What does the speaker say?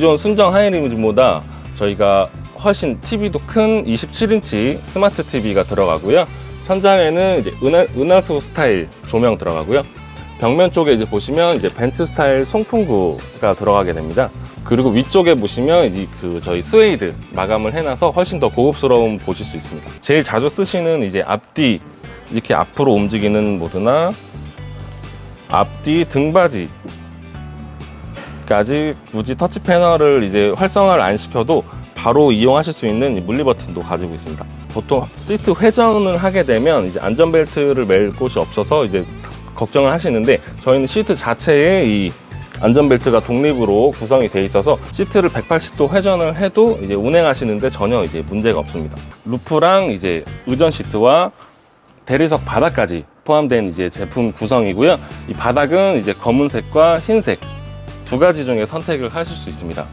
기존 순정 하이리무진보다 저희가 훨씬 TV도 큰 27인치 스마트 TV가 들어가고요. 천장에는 이제 은하, 은하수 스타일 조명 들어가고요. 벽면 쪽에 이제 보시면 이제 벤츠 스타일 송풍구가 들어가게 됩니다. 그리고 위쪽에 보시면 이제 그 저희 스웨이드 마감을 해놔서 훨씬 더 고급스러움 보실 수 있습니다. 제일 자주 쓰시는 이제 앞뒤 이렇게 앞으로 움직이는 모드나 앞뒤 등받이 까지 굳이 터치 패널을 이제 활성화를 안 시켜도 바로 이용하실 수 있는 이 물리 버튼도 가지고 있습니다. 보통 시트 회전을 하게 되면 이제 안전벨트를 멜 곳이 없어서 이제 걱정을 하시는데 저희는 시트 자체에 이 안전벨트가 독립으로 구성이 돼 있어서 시트를 180도 회전을 해도 이제 운행하시는데 전혀 이제 문제가 없습니다. 루프랑 이제 의전 시트와 대리석 바닥까지 포함된 이제 제품 구성이고요. 이 바닥은 이제 검은색과 흰색 두 가지 중에 선택을 하실 수 있습니다.